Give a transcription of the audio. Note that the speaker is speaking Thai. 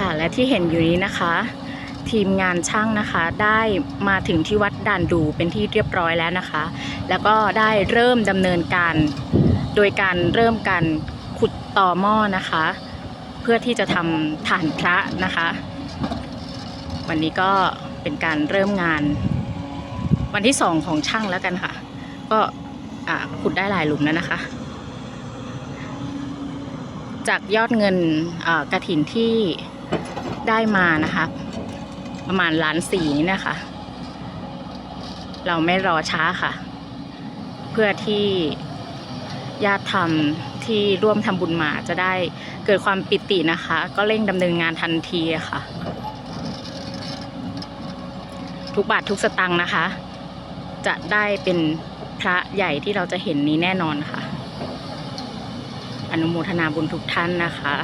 ค่ะ และที่เห็นอยู่นี้นะคะ ทีมงานช่างนะคะได้มาถึงที่วัดด่านดูเป็นที่เรียบร้อยแล้วนะคะ แล้วก็ได้เริ่มดำเนินการ โดยการเริ่มการขุดต่อหม้อนะคะ เพื่อที่จะทำฐานพระนะคะ วันนี้ก็เป็นการเริ่มงาน วันที่สองของช่างแล้วกันค่ะ ก็ขุดได้หลายหลุมแล้วนะคะจากยอดเงินกระถินที่ ได้มานะคะ ประมาณล้านสี่นี่นะคะ เราไม่รอช้าค่ะ เพื่อที่ญาติธรรมที่ร่วมทำบุญมาจะได้เกิดความปิตินะคะ ก็เร่งดำเนินงานทันทีค่ะ ทุกบาททุกสตังค์นะคะ จะได้เป็นพระใหญ่ที่เราจะเห็นนี้แน่นอนค่ะ อนุโมทนาบุญทุกท่านนะคะ